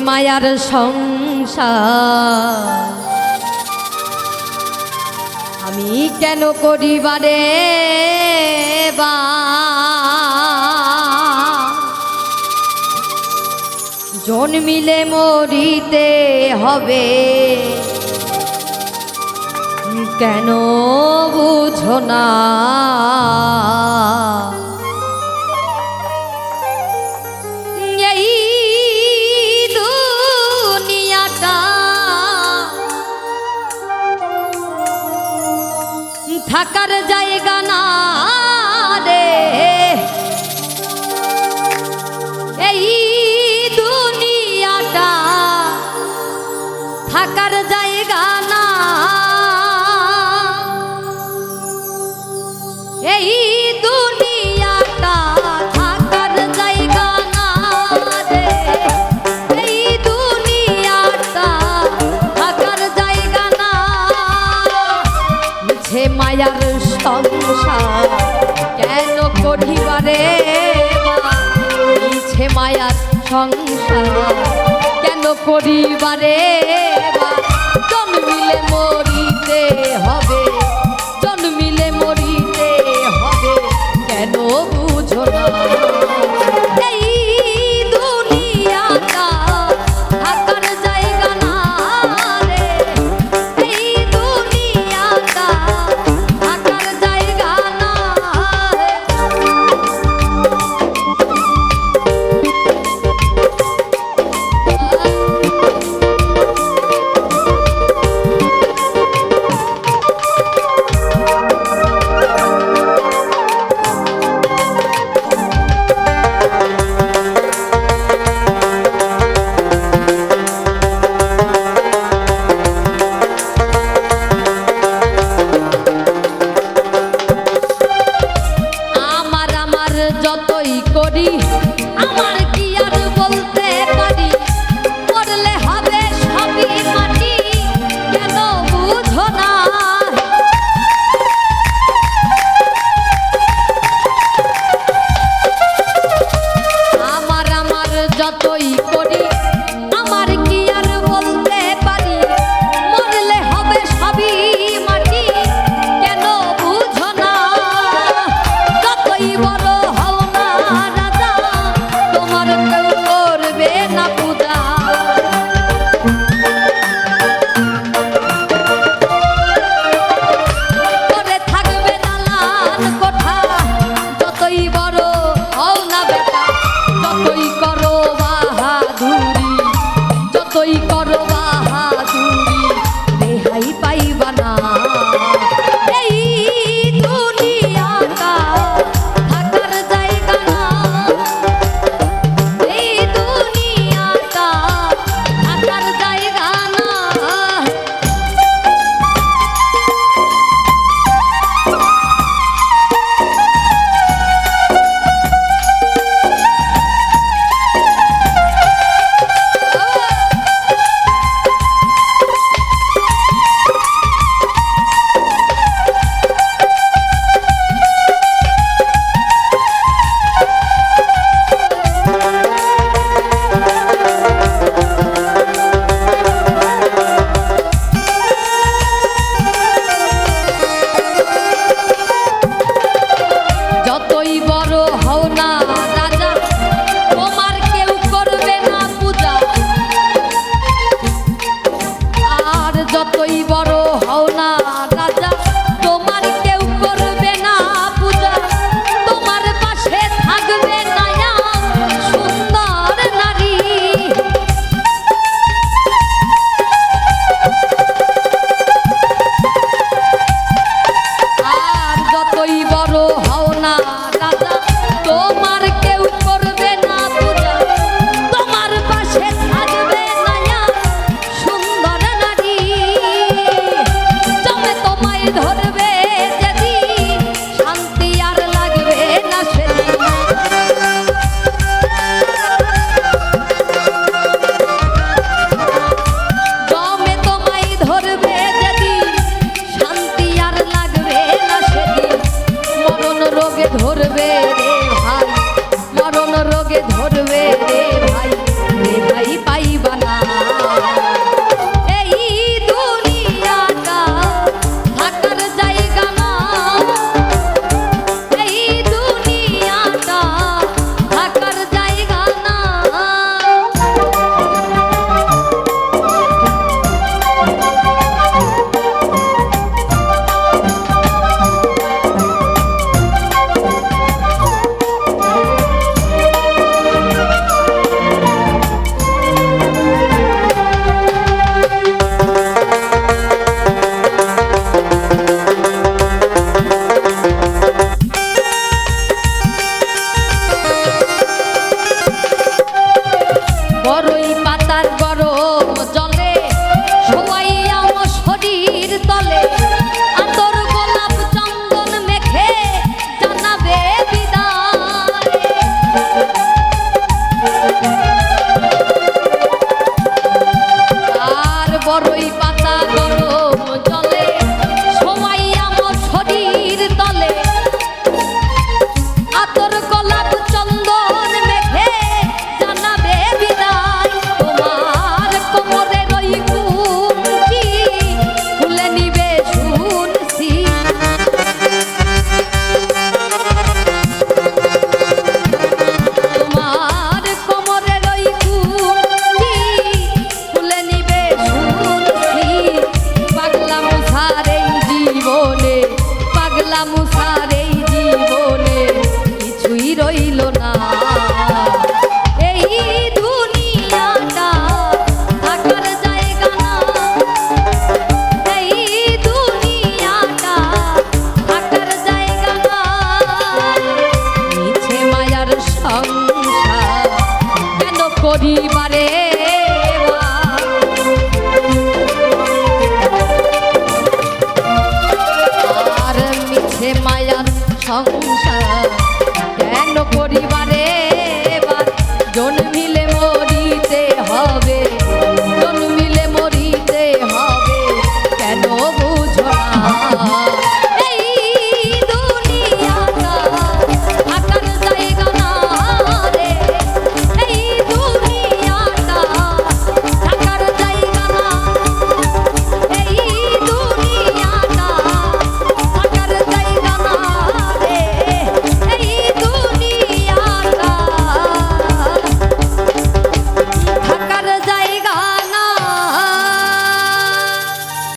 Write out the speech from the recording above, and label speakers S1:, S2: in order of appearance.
S1: মায়ার সংসার। আমি কেন করিবারে বা? জন্মিলে মরিতে হবে। কেন বুঝো না? সংসার। কেন করিবারে বা মিলে মো মরণ রোগে ধরবে রে ভাই। মরণ রোগে ধরবে মুসা সংসার কেন করিবা